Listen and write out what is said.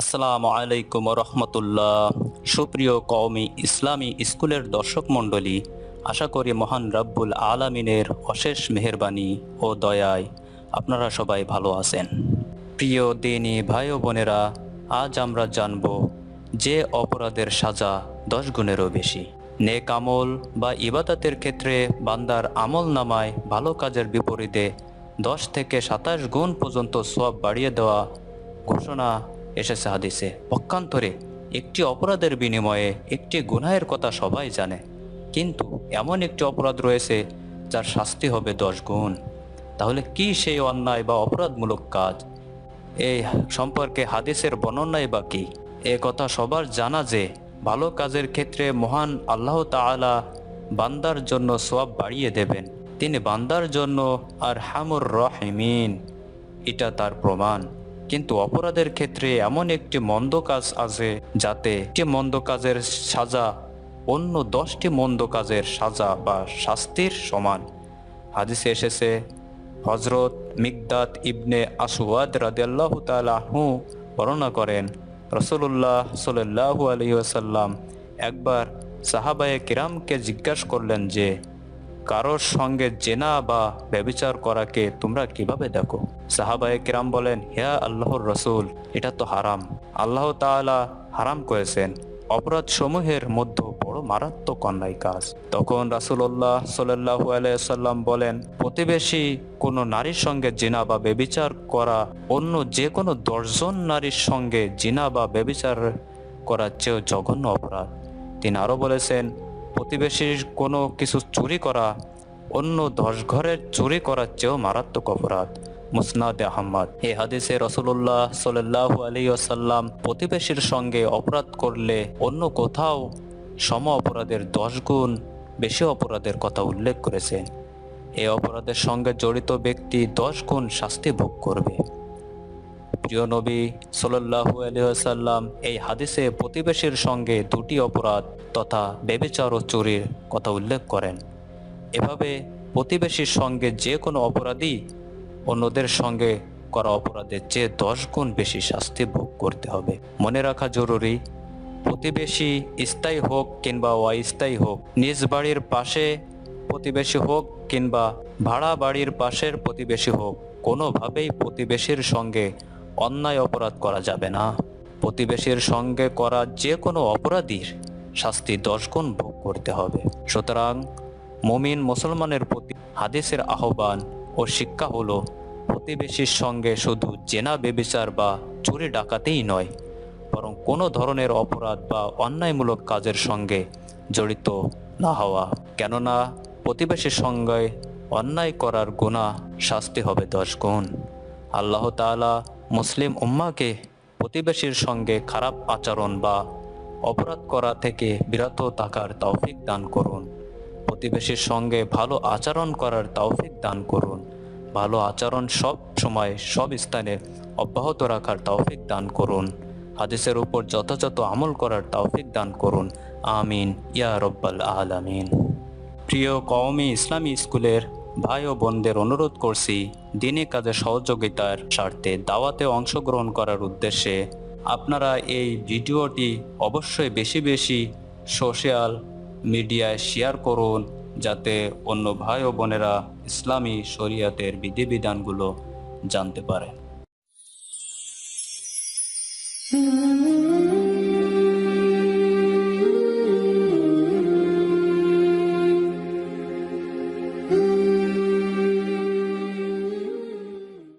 আসসালামু আলাইকুম রহমতুল্লাহ সুপ্রিয় কওমি ইসলামী স্কুলের দর্শক মণ্ডলী, আশা করি মহান রব্বুল আলামিনের অশেষ মেহেরবানি ও দয়ায় আপনারা সবাই ভালো আছেন। প্রিয় দিনী ভাই ও বোনেরা, আজ আমরা জানব যে অপরাধের সাজা দশ গুণেরও বেশি। নেক আমল বা ইবাদতের ক্ষেত্রে বান্দার আমল নামায় ভালো কাজের বিপরীতে দশ থেকে সাতাশ গুণ পর্যন্ত সব বাড়িয়ে দেওয়া ঘোষণা এসেছে হাদিসে, পক্ষান্তরে একটি অপরাধের বিনিময়ে একটি গুনাহের কথা সবাই জানে। কিন্তু এমন একটি অপরাধ রয়েছে যার শাস্তি হবে দশ গুণ। তাহলে কি সেই অন্যায় বা অপরাধমূলক কাজ? এই সম্পর্কে হাদিসের বর্ণনাই বা কি? এ কথা সবার জানা যে ভালো কাজের ক্ষেত্রে মহান আল্লাহ তাআলা বান্দার জন্য সওয়াব বাড়িয়ে দেবেন। তিনি বান্দার জন্য আর হামুর রহিমিন। এটা তার প্রমাণ। কিন্তু অপরাধের ক্ষেত্রে এমন একটি মন্দ কাজ আছে যাতে একটি মন্দ কাজের সাজা অন্য দশটি মন্দ কাজের সাজা বা শাস্তির সমান। হাদিসে এসেছে হজরত মিকদাত ইবনে আসওয়াদ রাদিয়াল্লাহ তালাহু বর্ণনা করেন রসুল্লাহ সাল্লাহু আলহিহাসাল্লাম একবার সাহাবায়ে কিরামকে জিজ্ঞাসা করলেন যে কারোর সঙ্গে জেনা বা ব্যবিচার করাকে তোমরা কীভাবে দেখো? সাহাবায়ে কিরাম বলেন, হিয়া আল্লাহর রসুল, এটা তো হারাম। আল্লাহ তাআলা হারাম করেছেন। অপরাধ সমূহের মধ্যে বড় মারাত্মক অন্যায় কাজ। তখন রাসুল্লাহ সাল্লাহু আলাইসাল্লাম বলেন, প্রতিবেশী কোনো নারীর সঙ্গে জিনা বা বেবিচার করা, অন্য যে কোনো দশজন নারীর সঙ্গে জিনা বা বেবিচার করার চেয়েও জঘন্য অপরাধ। তিনি আরও বলেছেন প্রতিবেশীর কোনো কিছু চুরি করা, অন্য দশ ঘরের চুরি করার চেয়েও মারাত্মক অপরাধ। মুসনাদ আহমদ। এই হাদিসে রসুল্লাহ সাল্লাহ আলী আসাল্লাম প্রতিবেশীর সঙ্গে অপরাধ করলে অন্য কোথাও সম অপরাধের দশ গুণ বেশি অপরাধের কথা উল্লেখ করেছেন। এই অপরাধের সঙ্গে জড়িত ব্যক্তি দশ গুণ শাস্তি ভোগ করবে। প্রিয় নবী সাল্লাহু এই হাদিসে প্রতিবেশীর সঙ্গে দুটি অপরাধ তথা বেবিচার ও চুরির কথা উল্লেখ করেন। এভাবে প্রতিবেশীর সঙ্গে যে কোনো অপরাধী অন্যদের সঙ্গে করা অপরাধের চেয়ে দশ গুণ বেশি শাস্তি ভোগ করতে হবে। মনে রাখা জরুরি, প্রতিবেশী স্থায়ী হোক কিংবা অস্থায়ী হোক, নিজ বাড়ির পাশে প্রতিবেশী হোক কিংবা ভাড়া বাড়ির পাশের প্রতিবেশী হোক, কোনোভাবেই প্রতিবেশীর সঙ্গে অন্যায় অপরাধ করা যাবে না। প্রতিবেশীর সঙ্গে করা যে কোনো অপরাধীর শাস্তি দশ গুণ ভোগ করতে হবে। সুতরাং মুমিন মুসলমানের প্রতি হাদিসের আহ্বান ও শিক্ষা হলো, প্রতিবেশীর সঙ্গে শুধু জেনা বেবিচার বা চুরি ডাকাতেই নয়, বরং কোনো ধরনের অপরাধ বা অন্যায়মূলক কাজের সঙ্গে জড়িত না হওয়া। কেননা প্রতিবেশীর সঙ্গে অন্যায় করার গুণা শাস্তি হবে দশ গুণ। আল্লাহ তাআলা মুসলিম উম্মাকে প্রতিবেশীর সঙ্গে খারাপ আচরণ বা অপরাধ করা থেকে বিরত থাকার তৌফিক দান করুন। প্রতিবেশীর সঙ্গে ভালো আচরণ করার তৌফিক দান করুন। ভালো আচরণ সব সময় সব স্থানে অব্যাহত রাখার তৌফিক দান করুন। হাদিসের উপর যথাযথ আমল করার তৌফিক দান করুন। আমিন। ইয়া রব্বাল আলামিন। প্রিয় কওমি ইসলামী স্কুলের ভাই ও বোনদের অনুরোধ করছি দিনে কাজে সহযোগিতার স্বার্থে দাওয়াতে অংশগ্রহণ করার উদ্দেশ্যে আপনারা এই ভিডিওটি অবশ্যই বেশি বেশি সোশ্যাল মিডিয়ায় শেয়ার করুন, যাতে অন্য ভাই ও বোনেরা ইসলামী শরিয়াতের বিধিবিধানগুলো জানতে পারে.